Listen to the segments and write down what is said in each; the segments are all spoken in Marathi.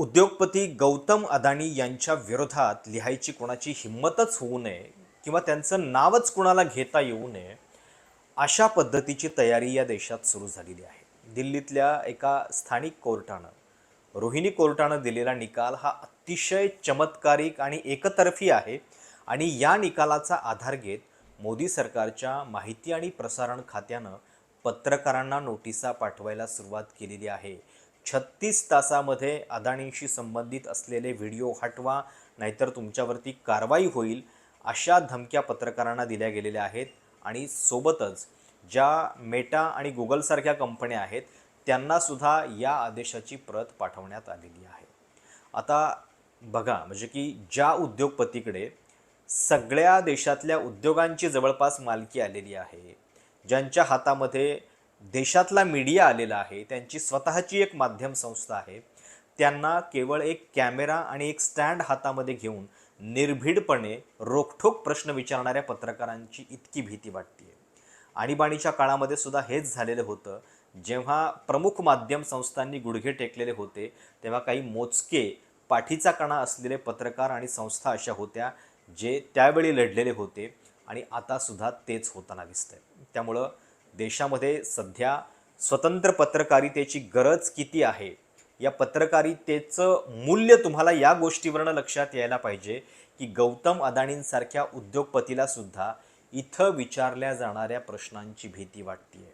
उद्योगपती गौतम अदानी यांच्या विरोधात लिहायची कोणाची हिंमतच होऊ नये किंवा त्यांचं नावच कुणाला घेता येऊ नये अशा पद्धतीची तयारी या देशात सुरू झालेली आहे. दिल्लीतल्या एका स्थानिक कोर्टानं रोहिणी कोर्टानं दिलेला निकाल हा अतिशय चमत्कारिक आणि एकतर्फी आहे आणि या निकालाचा आधार घेत मोदी सरकारच्या माहिती आणि प्रसारण खात्यानं पत्रकारांना नोटिसा पाठवायला सुरुवात केलेली आहे. छत्तीस तासामध्ये अदाणींशी संबंधित असलेले व्हिडिओ हटवा नाहीतर तुमच्यावरती कारवाई होईल अशा धमक्या पत्रकारांना दिल्या गेलेल्या आहेत. आणि सोबतच ज्या मेटा आणि गुगलसारख्या कंपन्या आहेत त्यांनासुद्धा या आदेशाची प्रत पाठवण्यात आलेली आहे. आता बघा म्हणजे की ज्या उद्योगपतीकडे सगळ्या देशातल्या उद्योगांची जवळपास मालकी आलेली आहे ज्यांच्या हातामध्ये देशातला मीडिया आलेला आहे त्यांची स्वतःची एक माध्यम संस्था आहे. त्यांना केवळ एक कॅमेरा आणि एक स्टँड हातामध्ये घेऊन निर्भीडपणे रोखठोक प्रश्न विचारणाऱ्या पत्रकारांची इतकी भीती वाटते आणीबाणीच्या काळामध्ये सुद्धा हेच झालेलं होतं. जेव्हा प्रमुख माध्यम संस्थांनी गुडघे टेकलेले होते तेव्हा काही मोजके पाठीचा कणा असलेले पत्रकार आणि संस्था अशा होत्या जे त्यावेळी लढलेले होते आणि आता सुद्धा तेच होताना दिसतंय. त्यामुळं देशामध्ये सध्या स्वतंत्र पत्रकारितेची गरज किती आहे? या पत्रकारितेचं मूल्य तुम्हाला या गोष्टीवरनं लक्षात यायला पाहिजे की गौतम अदानींसारख्या उद्योगपतीला सुद्धा इथं विचारल्या जाणाऱ्या प्रश्नांची भीती वाटते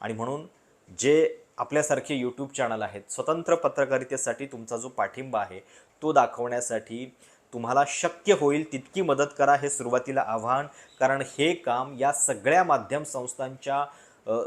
आणि म्हणून जे आपल्यासारखे यूट्यूब चॅनल आहेत स्वतंत्र पत्रकारितेसाठी तुमचा जो पाठिंबा आहे तो दाखवण्यासाठी तुम्हाला शक्य होईल तितकी मदत करा हे सुरुवातीला आव्हान. कारण हे काम या सगळ्या माध्यम संस्थांच्या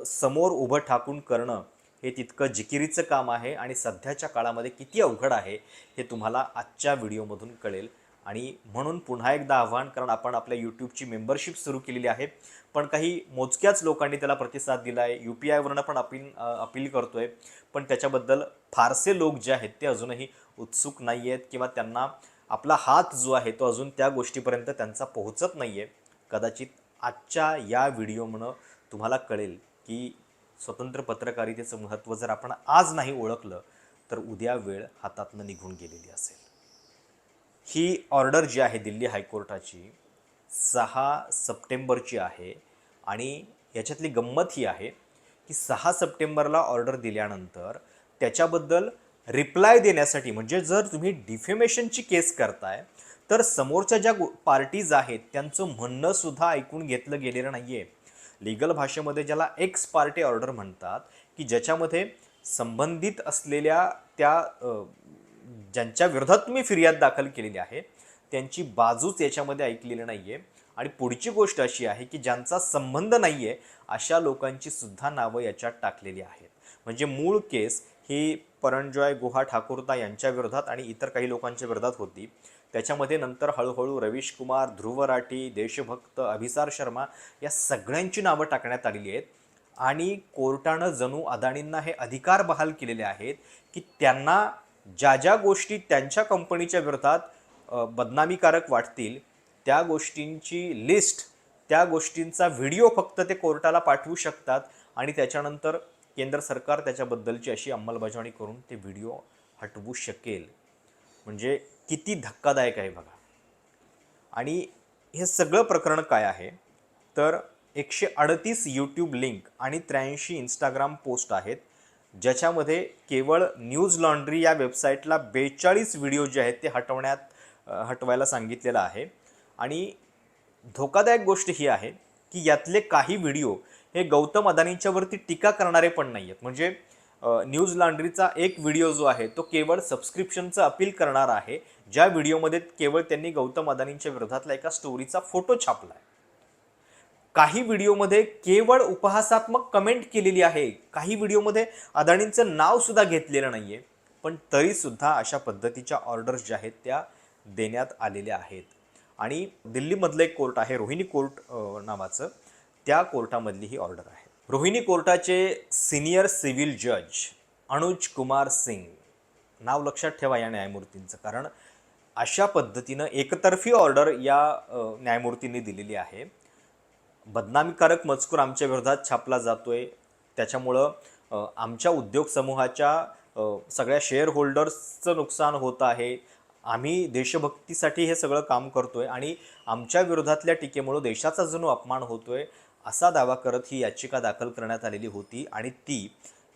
समोर उभं ठाकून करणं हे तितकं जिकिरीचं काम आहे आणि सध्याच्या काळामध्ये किती अवघड आहे हे तुम्हाला आजच्या व्हिडिओमधून कळेल. आणि म्हणून पुन्हा एकदा आव्हान कारण आपण आपल्या यूट्यूबची मेंबरशिप सुरू केलेली आहे. पण काही मोजक्याच लोकांनी त्याला प्रतिसाद दिला आहे यू पी आयवरनं पण अपील अपील करतो आहे पण त्याच्याबद्दल फारसे लोक जे आहेत ते अजूनही उत्सुक नाही आहेत किंवा त्यांना आपला हात जो आहे तो अजून त्या गोष्टीपर्यंत त्यांचा पोहोचत नाही आहे कदाचित आजच्या या व्हिडिओमुळं तुम्हाला कळेल की स्वतंत्र पत्रकारितेचं महत्त्व जर आपण आज नाही ओळखलं तर उद्या वेळ हातातनं निघून गेलेली असेल. ही ऑर्डर जी आहे दिल्ली हायकोर्टाची सहा सप्टेंबरची आहे आणि याच्यातली गंमत ही आहे की सहा सप्टेंबरला ऑर्डर दिल्यानंतर त्याच्याबद्दल रिप्लाय देण्यासाठी म्हणजे जर तुम्ही डिफेमेशनची केस करताय तर समोरच्या ज्या पार्टीज आहेत त्यांचं म्हणणं सुद्धा ऐकून घेतलं गेलेलं नाही आहे लिगल भाषेमध्ये ज्याला एक्स पार्टी ऑर्डर म्हणतात की ज्याच्यामध्ये संबंधित असलेल्या त्या ज्यांच्या विरोधात तुम्ही फिर्याद दाखल केलेली आहे त्यांची बाजूच याच्यामध्ये ऐकलेली नाही आहे आणि पुढची गोष्ट अशी आहे की ज्यांचा संबंध नाही आहे अशा लोकांची सुद्धा नावं याच्यात टाकलेली आहेत. म्हणजे मूळ केस ही परणजॉय गुहा ठाकूरता यांच्या विरोधात आणि इतर काही लोकांच्या विरोधात होती. त्याच्यामध्ये नंतर हळूहळू रवीश कुमार ध्रुव राठी देशभक्त अभिसार शर्मा या सगळ्यांची नावं टाकण्यात आलेली आहेत. आणि कोर्टानं जणू अदाणींना हे अधिकार बहाल केलेले आहेत की त्यांना ज्या ज्या गोष्टी त्यांच्या कंपनीच्या विरोधात बदनामीकारक वाटतील त्या गोष्टींची लिस्ट त्या गोष्टींचा व्हिडिओ फक्त ते कोर्टाला पाठवू शकतात आणि त्याच्यानंतर केंद्र सरकार त्याच्याबद्दलची अशी अंमलबजावणी करून ते व्हिडिओ हटवू शकेल. म्हणजे किती धक्कादायक आहे बघा. आणि हे सगळं प्रकरण काय आहे? तर एकशे अडतीस यूट्यूब लिंक आणि त्र्याऐंशी इंस्टाग्राम पोस्ट आहेत ज्याच्यामध्ये केवळ न्यूज लॉन्ड्री या वेबसाईटला बेचाळीस व्हिडिओ जे आहेत ते हटवण्यात हटवायला सांगितलेलं आहे. आणि धोकादायक गोष्ट ही आहे की यातले काही व्हिडिओ हे गौतम अदानींच्यावरती टीका करणारे पण नाही आहेत म्हणजे न्यूज लॉन्ड्रीचा एक व्हिडिओ जो आहे तो केवळ सबस्क्रिप्शनचं अपील करणार आहे. ज्या व्हिडिओमध्ये केवळ त्यांनी गौतम अदानींच्या विरोधातला एका स्टोरीचा फोटो छापला आहे. काही व्हिडिओमध्ये केवळ उपहासात्मक कमेंट केलेली आहे. काही व्हिडिओमध्ये अदानींचं नाव सुद्धा घेतलेलं नाही आहे पण तरीसुद्धा अशा पद्धतीच्या ऑर्डर्स ज्या आहेत त्या देण्यात आलेल्या आहेत. आणि दिल्लीमधलं एक कोर्ट आहे रोहिणी कोर्ट नावाचं. त्या कोर्टामधली ही ऑर्डर आहे. रोहिणी कोर्टाचे सिनियर सिव्हिल जज अनुज कुमार सिंग नाव लक्षात ठेवा या न्यायमूर्तींचं कारण अशा पद्धतीनं एकतर्फी ऑर्डर या न्यायमूर्तींनी दिलेली आहे. बदनामीकारक मजकूर आमच्या विरोधात छापला जातोय. त्याच्यामुळं आमच्या उद्योग समूहाच्या सगळ्या शेअर होल्डर्सचं नुकसान होत आहे. आम्ही देशभक्तीसाठी हे सगळं काम करतोय आणि आमच्या विरोधातल्या टीकेमुळं देशाचा जणू अपमान होतोय असा दावा करत ही याचिका दाखल करण्यात आलेली होती आणि ती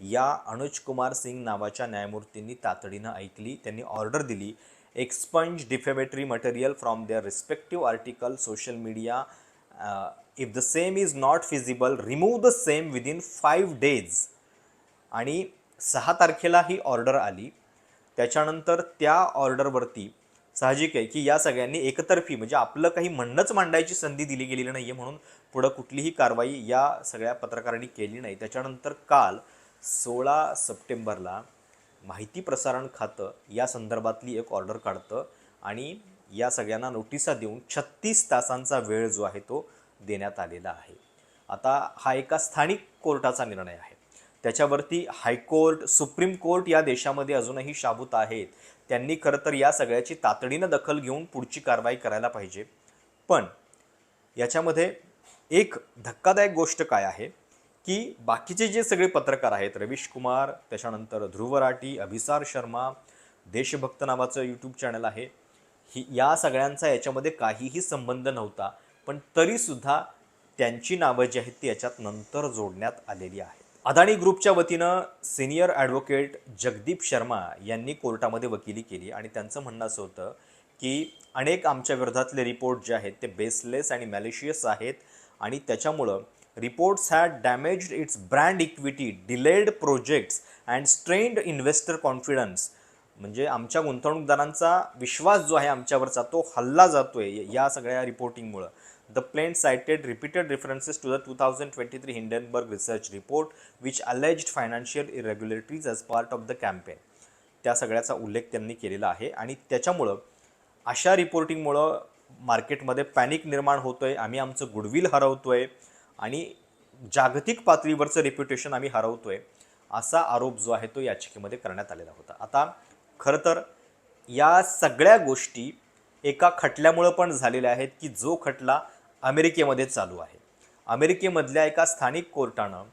या अनुज कुमार सिंग नावाच्या न्यायमूर्तींनी तातडीनं ऐकली. त्यांनी ऑर्डर दिली. Expunge defamatory material from their respective article social media if the same is not feasible remove the same within five days. आणि सहा तारखेला ही ऑर्डर आली. त्याच्यानंतर त्या ऑर्डरवरती साहजिक आहे की या सगळ्यांनी एकतर्फी म्हणजे आपलं काही म्हणणंच मांडायची संधी दिली गेलेली नाही आहे म्हणून पुढं कुठलीही कारवाई या सगळ्या पत्रकारांनी केली नाही. त्याच्यानंतर काल सोळा सप्टेंबरला माहिती प्रसारण खातं या संदर्भातली एक ऑर्डर काढतं आणि या सगळ्यांना नोटिसा देऊन छत्तीस तासांचा वेळ जो आहे तो देण्यात आलेला आहे. आता हा एका स्थानिक कोर्टाचा निर्णय आहे. त्याच्यावरती हायकोर्ट सुप्रीम कोर्ट या देशामध्ये अजूनही शाबूत आहेत. त्यांनी खरं तर या सगळ्याची तातडीनं दखल घेऊन पुढची कारवाई करायला पाहिजे. पण याच्यामध्ये एक धक्कादायक गोष्ट काय आहे? की बाकीचे जे सगळे पत्रकार आहेत रवीश कुमार त्याच्यानंतर ध्रुव राठी अभिसार शर्मा देशभक्त नावाचं यूट्यूब चॅनल आहे. ही या सगळ्यांचा याच्यामध्ये काहीही संबंध नव्हता पण तरीसुद्धा त्यांची नावं जी आहेत ती याच्यात नंतर जोडण्यात आलेली आहेत. अदाणी ग्रुपच्या वतीनं सिनियर ॲडव्होकेट जगदीप शर्मा यांनी कोर्टामध्ये वकिली केली आणि त्यांचं म्हणणं असं होतं की अनेक आमच्या विरोधातले रिपोर्ट जे आहेत ते बेसलेस आणि मॅलिशियस आहेत आणि त्याच्यामुळं reports had damaged its brand equity delayed projects and stranded investor confidence म्हणजे आमच्या गुंतवणूकदारांचा विश्वास जो आहे आमच्यावरचा तो हल्ला जातो आहे या सगळ्या रिपोर्टिंगमुळं the plain cited repeated references to the two thousand twenty three which research report which alleged financial of the part of the campaign त्या सगळ्याचा उल्लेख त्यांनी केलेला आहे. आणि त्याच्यामुळं अशा रिपोर्टिंगमुळं मार्केटमध्ये पॅनिक निर्माण होतोय आम्ही आमचं गुडविल हरवतोय आणि जागतिक पातळीवरचं रेप्युटेशन आम्ही हरवतोय असा आरोप जो आहे तो याचिकेमध्ये करण्यात आलेला होता. आता खरं तर या सगळ्या गोष्टी एका खटल्यामुळं पण झालेल्या आहेत की जो खटला अमेरिकेमध्ये चालू आहे. अमेरिकेमधल्या एका स्थानिक कोर्टानं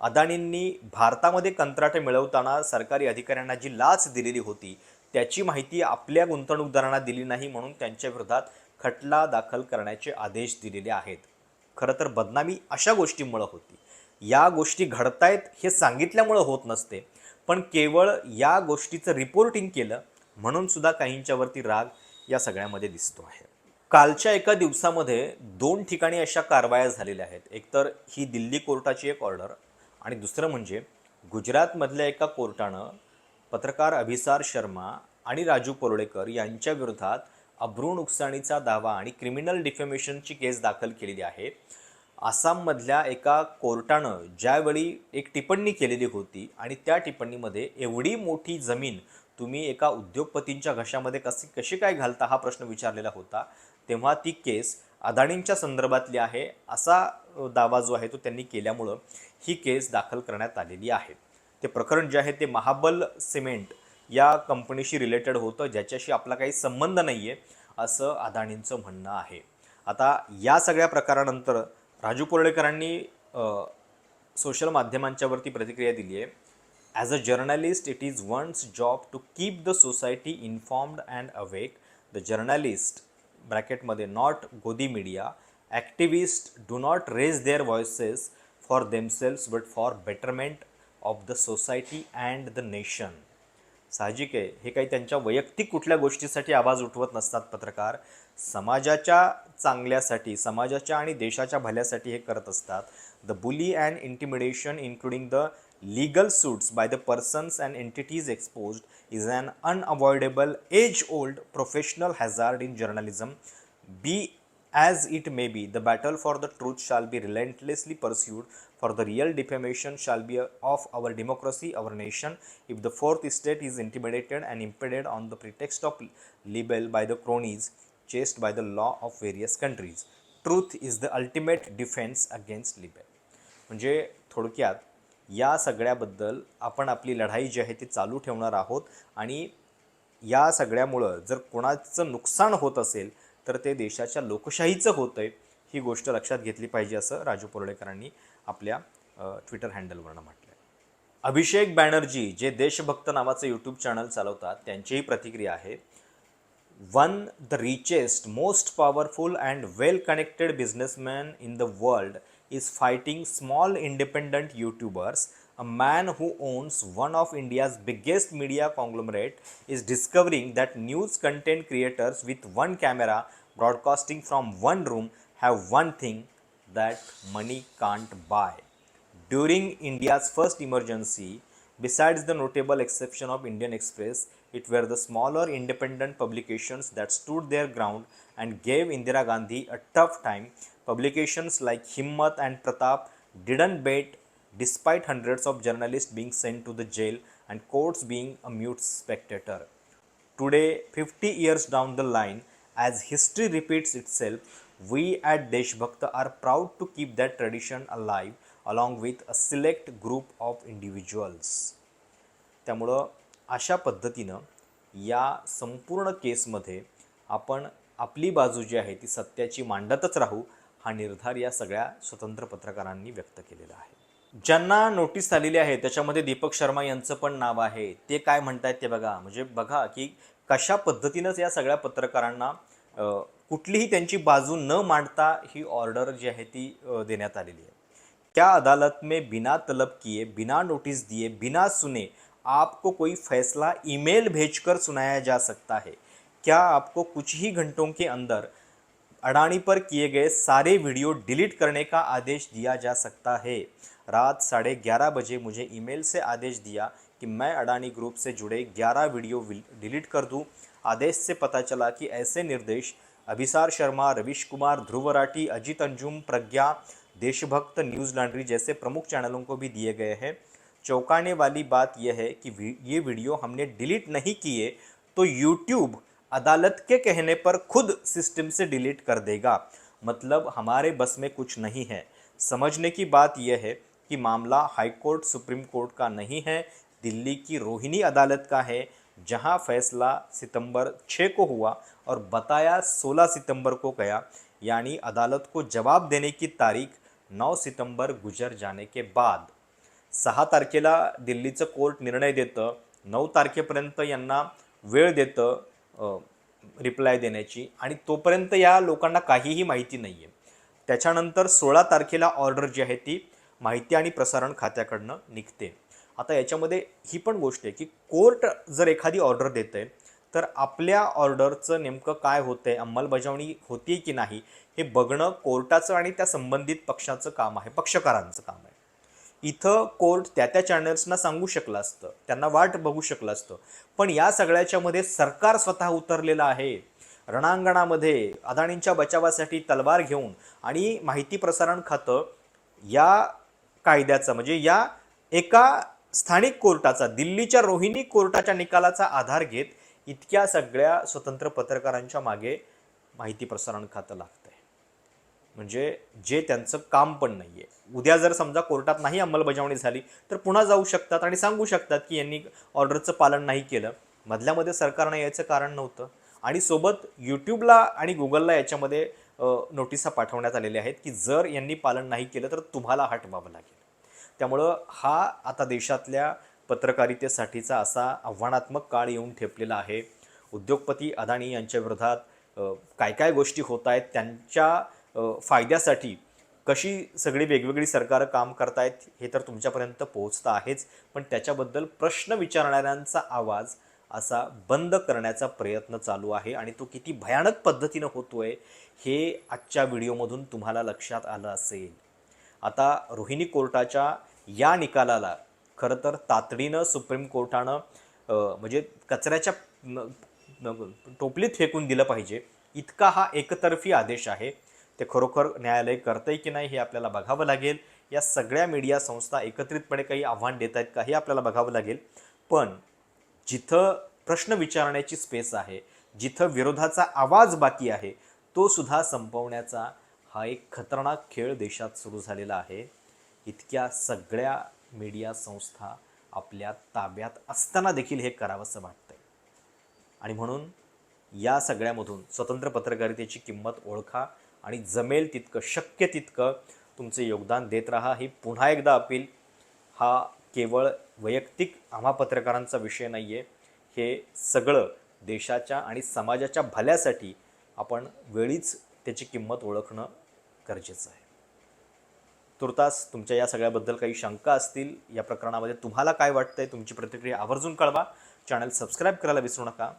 अदानींनी भारतामध्ये कंत्राटं मिळवताना सरकारी अधिकाऱ्यांना जी लाच दिलेली होती त्याची माहिती आपल्या गुंतवणूकदारांना दिली नाही म्हणून त्यांच्या विरोधात खटला दाखल करण्याचे आदेश दिलेले आहेत. खरं तर बदनामी अशा गोष्टींमुळं होती. या गोष्टी घडतायत हे सांगितल्यामुळं होत नसते पण केवळ या गोष्टीचं रिपोर्टिंग केलं म्हणून सुद्धा काहींच्यावरती राग या सगळ्यामध्ये दिसतो आहे. कालच्या एका दिवसामध्ये दोन ठिकाणी अशा कारवाया झालेल्या आहेत. एकतर ही दिल्ली कोर्टाची एक ऑर्डर आणि दुसरं म्हणजे गुजरातमधल्या एका कोर्टानं पत्रकार अभिसार शर्मा आणि राजू कोरडेकर यांच्या विरोधात अब्रू नुकसानीचा दावा आणि क्रिमिनल डिफेमेशनची केस दाखल केलेली आहे. आसाममधल्या एका कोर्टानं ज्यावेळी एक टिप्पणी केलेली होती आणि त्या टिप्पणीमध्ये एवढी मोठी जमीन तुम्ही एका उद्योगपतींच्या घशामध्ये कसे कशी काय घालता हा प्रश्न विचारलेला होता. तेव्हा ती केस अदाणींच्या संदर्भातली आहे असा दावा जो आहे तो त्यांनी केल्यामुळं ही केस दाखल करण्यात आलेली आहे. ते प्रकरण जे आहे ते महाबल सिमेंट या कंपनीशी रिलेटेड होतं ज्याच्याशी आपला काही संबंध नाही आहे असं अदाणींचं म्हणणं आहे. आता या सगळ्या प्रकारानंतर राजू पोर्ळेकरांनी सोशल माध्यमांच्यावरती प्रतिक्रिया दिली आहे. As a journalist it is one's job to keep the society informed and awake the journalist ब्रॅकेटमध्ये not Godi media activist do not raise their voices for themselves but for betterment of the society and the nation. साहजिक आहे हे काही त्यांच्या वैयक्तिक कुठल्या गोष्टीसाठी आवाज उठवत नसतात पत्रकार. समाजाच्या चांगल्यासाठी समाजाच्या आणि देशाच्या भल्यासाठी हे करत असतात. The bully and intimidation including the legal suits by the persons and entities exposed is an unavoidable age old professional hazard in journalism be as it may be the battle for the truth shall be relentlessly pursued for the real defamation shall be of our democracy our nation if the fourth estate is intimidated and impeded on the pretext of libel by the cronies chased by the law of various countries truth is the ultimate defense against libel म्हणजे थोडक्यात या सगळ्याबद्दल आपण आपली लढाई जी आहे ती चालू ठेवणार आहोत. आणि या सगळ्यामुळं जर कोणाचं नुकसान होत असेल तर ते देशाच्या लोकशाहीचं होतं आहे ही गोष्ट लक्षात घेतली पाहिजे असं राजू पोर्ळेकरांनी आपल्या ट्विटर हँडलवरनं म्हटलं आहे अभिषेक बॅनर्जी जे देशभक्त नावाचं यूट्यूब चॅनल चालवतात त्यांचीही प्रतिक्रिया आहे. One the richest most powerful and well connected businessman in the world is fighting small independent YouTubers. A man who owns one of India's biggest media conglomerate is discovering that news content creators with one camera broadcasting from one room have one thing that money can't buy. During India's first emergency, besides the notable exception of Indian Express, it were the smaller independent publications that stood their ground and gave Indira Gandhi a tough time. Publications like Himmat and Pratap didn't bait despite hundreds of journalists being sent to the jail and courts being a mute spectator. Today, 50 years down the line, as history repeats itself, we at Deshbhakta are proud to keep that tradition alive along with a select group of individuals. त्यामुळं अशा पद्धतीनं या संपूर्ण केसमध्ये आपण आपली बाजू जी आहे ती सत्याची मांडतच राहू हा निर्धार या सगळ्या स्वतंत्र पत्रकारांनी व्यक्त केलेला आहे. ज्यांना नोटीस आलेली आहे त्याच्यामध्ये दीपक शर्मा यांचं पण नाव आहे ते काय म्हणतायत ते बघा. म्हणजे बघा की कशा पद्धतीनंच या सगळ्या पत्रकारांना कुठलीही त्यांची बाजू न मांडता ही ऑर्डर जी आहे ती देण्यात आलेली आहे. क्या अदालत में बिना तलब किए बिना नोटिस दिए बिना सुने आपको कोई फैसला ईमेल भेजकर सुनाया जा सकता है। क्या आपको कुछ ही घंटों के अंदर अडानी पर किए गए सारे वीडियो डिलीट करने का आदेश दिया जा सकता है? रात साढ़े ग्यारह बजे मुझे ईमेल से आदेश दिया कि मैं अडानी ग्रुप से जुड़े ग्यारह वीडियो डिलीट कर दूँ। आदेश से पता चला कि ऐसे निर्देश अभिसार शर्मा, रविश कुमार, ध्रुव राठी अजित अंजुम, प्रज्ञा, देशभक्त, न्यूज़ लॉन्ड्री जैसे प्रमुख चैनलों को भी दिए गए हैं। चौंकाने वाली बात यह है कि ये वीडियो हमने डिलीट नहीं किए तो यूट्यूब अदालत के कहने पर खुद सिस्टम से डिलीट कर देगा। मतलब हमारे बस में कुछ नहीं है। समझने की बात यह है कि मामला हाई कोर्ट, सुप्रीम कोर्ट का नहीं है, दिल्ली की रोहिणी अदालत का है, जहाँ फैसला सितंबर 6 को हुआ और बताया 16 सितंबर को गया। यानी अदालत को जवाब देने की तारीख 9 सितंबर गुजर जाने के बाद। सहा तारखेला दिल्लीचं कोर्ट निर्णय देतं नऊ तारखेपर्यंत यांना वेळ देतं रिप्लाय देण्याची. आणि तोपर्यंत या लोकांना काहीही माहिती नाही आहे त्याच्यानंतर सोळा तारखेला ऑर्डर जी आहे ती माहिती आणि प्रसारण खात्याकडनं निघते. आता याच्यामध्ये ही पण गोष्ट आहे की कोर्ट जर एखादी ऑर्डर देते तर आपल्या ऑर्डरचं नेमकं काय होतं आहे अंमलबजावणी होती की नाही हे बघणं कोर्टाचं आणि त्या संबंधित पक्षाचं काम आहे पक्षकारांचं काम आहे. इथं कोर्ट त्या त्या चॅनल्सना सांगू शकलं असतं. त्यांना वाट बघू शकलं असतं. पण या सगळ्याच्यामध्ये सरकार स्वतः उतरलेलं आहे. रणांगणामध्ये अदाणींच्या बचावासाठी तलवार घेऊन आणि माहिती प्रसारण खातं या कायद्याचा म्हणजे या एका स्थानिक कोर्टाचा दिल्लीच्या रोहिणी कोर्टाच्या निकालाचा आधार घेत इतक्या सगळ्या स्वतंत्र पत्रकारांच्या मागे माहिती प्रसारण खातं लागतंय. म्हणजे जे त्यांचं काम पण नाही आहे उद्या जर समजा कोर्टात नाही अंमलबजावणी झाली तर पुन्हा जाऊ शकतात आणि सांगू शकतात की यांनी ऑर्डरचं पालन नाही केलं. मधल्यामध्ये सरकारनं यायचं कारण नव्हतं. आणि सोबत यूट्यूबला आणि गुगलला याच्यामध्ये नोटिसा पाठवण्यात आलेल्या आहेत की जर यांनी पालन नाही केलं तर तुम्हाला हटवावं लागेल. त्यामुळं हा आता देशातल्या पत्रकारितेसाठीचा असा आव्हानात्मक काळ येऊन ठेपलेला आहे. उद्योगपती अदानी यांच्या विरोधात काय काय गोष्टी होत आहेत त्यांच्या फायद्यासाठी कशी सगळी वेगवेगळी सरकारं काम करतायत हे तर तुमच्यापर्यंत पोहोचतं आहेच पण त्याच्याबद्दल प्रश्न विचारणाऱ्यांचा आवाज असा बंद करण्याचा प्रयत्न चालू आहे आणि तो किती भयानक पद्धतीनं होतोय हे आजच्या व्हिडिओमधून तुम्हाला लक्षात आलं असेल. आता रोहिणी कोर्टाच्या या निकालाला खरं तर तातडीनं सुप्रीम कोर्टानं म्हणजे कचऱ्याच्या न- टोपलीत फेकून दिलं पाहिजे. इतका हा एकतर्फी आदेश आहे. ते खरोखर न्यायालय करतंय की नाही हे आपल्याला बघावं लागेल. या सगळ्या मीडिया संस्था एकत्रितपणे काही आव्हान देत आहेत का हे आपल्याला बघावं लागेल. पण जिथं प्रश्न विचारण्याची स्पेस आहे जिथं विरोधाचा आवाज बाकी आहे तो सुद्धा संपवण्याचा हा एक खतरनाक खेळ देशात सुरू झालेला आहे. इतक्या सगळ्या मीडिया संस्था आपल्या ताब्यात असताना देखील हे करावंसं वाटतंय. आणि म्हणून या सगळ्यामधून स्वतंत्र पत्रकारितेची किंमत ओळखा आणि जमेल तितकं शक्य तितकं तुमचे योगदान देत राहा. ही पुन्हा एकदा अपील. हा केवळ वैयक्तिक आम्हा पत्रकारांचा विषय नाही आहे हे सगळं देशाच्या आणि समाजाच्या भल्यासाठी आपण वेळीच त्याची किंमत ओळखणं गरजेचं आहे. तुर्तास तुमच्या या सगळ्याबद्दल काही शंका असतील या प्रकरणामध्ये तुम्हाला काय वाटतंय तुमची प्रतिक्रिया आवर्जून कळवा. चॅनल सबस्क्राईब करायला विसरू नका.